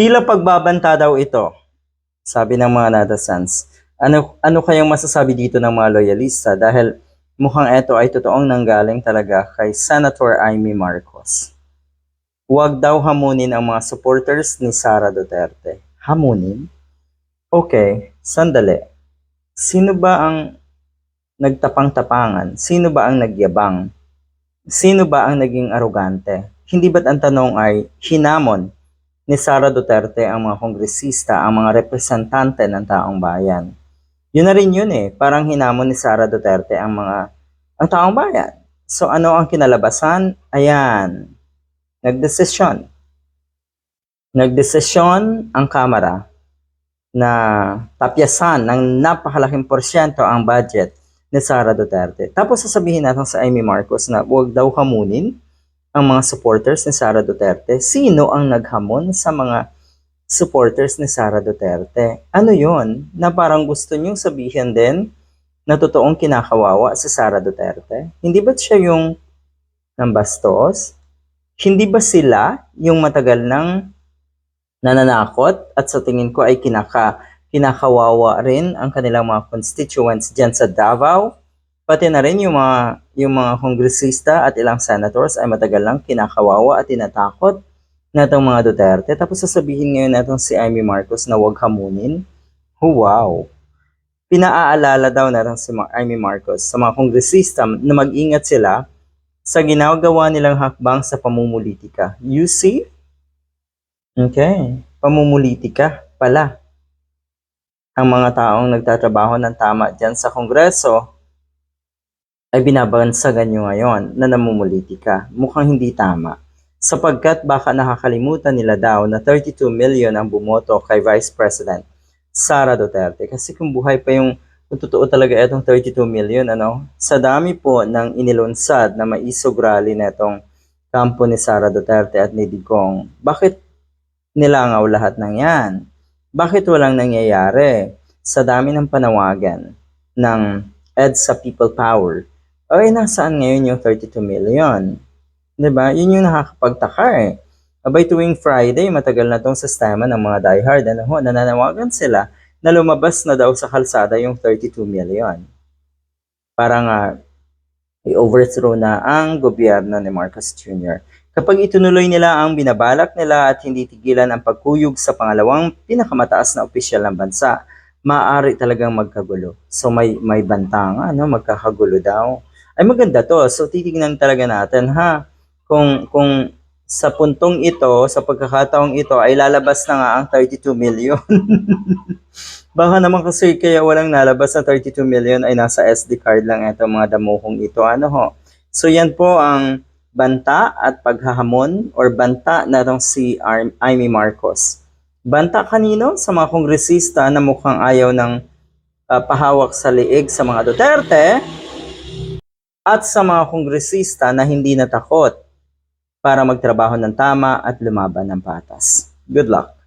Tila pagbabanta daw ito, sabi ng mga netizens. Ano, ano kayang masasabi dito ng mga loyalista dahil mukhang ito ay totoong nanggaling talaga kay Senator Amy Marcos. Huwag daw hamunin ang mga supporters ni Sara Duterte. Hamunin? Okay, sandali. Sino ba ang nagtapang-tapangan? Sino ba ang nagyabang? Sino ba ang naging arogante? Hindi ba't ang tanong ay hinamon ni Sara Duterte ang mga kongresista, ang mga representante ng taong bayan? Yun na rin yun eh. Parang hinamon ni Sara Duterte ang mga ang taong bayan. So ano ang kinalabasan? Ayan. Nagdesisyon. Nagdesisyon ang Kamara na tapyasan ng napakalaking porsyento ang budget ni Sara Duterte. Tapos sasabihin natin sa Amy Marcos na huwag daw hamunin ang mga supporters ni Sara Duterte. Sino ang naghamon sa mga supporters ni Sara Duterte? Ano yon Na parang gusto niyong sabihin din na totoong kinakawawa si Sara Duterte? Hindi ba siya yung nambastos? Hindi ba sila yung matagal ng nananakot at sa tingin ko ay kinaka, kinakawawa rin ang kanilang mga constituents dyan sa Davao? Pati na rin yung mga, yung mga kongresista at ilang senators ay matagal lang kinakawawa at tinatakot na itong mga Duterte. Tapos sasabihin ngayon natong si Amy Marcos na huwag hamunin. Oh, wow! Pinaaalala daw natin si Amy Marcos sa mga kongresista na mag-ingat sila sa ginagawa nilang hakbang sa pamumulitika. You see? Okay. Pamumulitika pala. Ang mga taong nagtatrabaho ng tama dyan sa Kongreso ay binabansagan nyo ngayon na namumulitika. Mukhang hindi tama. Sapagkat baka nakakalimutan nila daw na 32 million ang bumoto kay Vice President Sara Duterte. Kasi kung buhay pa yung kung totoo talaga itong 32 million, ano, sa dami po ng inilunsad na maisog rally na itong kampo ni Sara Duterte at ni Digong, bakit nilangaw lahat ng yan? Bakit walang nangyayari sa dami ng panawagan ng EDSA People Power? Ay, nasaan ngayon yung 32 million? ba? Yun yung nakakapagtaka eh. Abay tuwing Friday, matagal na tong sistema ng mga diehard. Ano ho, nananawagan sila na lumabas na daw sa kalsada yung 32 million. Para nga i-overthrow na ang gobyerno ni Marcos Jr. Kapag itunuloy nila ang binabalak nila at hindi tigilan ang pagkuyog sa pangalawang pinakamataas na opisyal ng bansa, maaari talagang magkagulo. So may may bantang ano, magkakagulo daw. Ay maganda to. So titignan talaga natin ha kung kung sa puntong ito, sa pagkakataong ito ay lalabas na nga ang 32 million. Baka naman kasi kaya walang nalabas na 32 million ay nasa SD card lang ito mga damuhong ito. Ano ho? So yan po ang banta at paghahamon or banta na itong si Amy Marcos. Banta kanino? Sa mga kongresista na mukhang ayaw ng ah, pahawak sa liig sa mga Duterte at sa mga kongresista na hindi natakot para magtrabaho ng tama at lumaban ng patas. Good luck!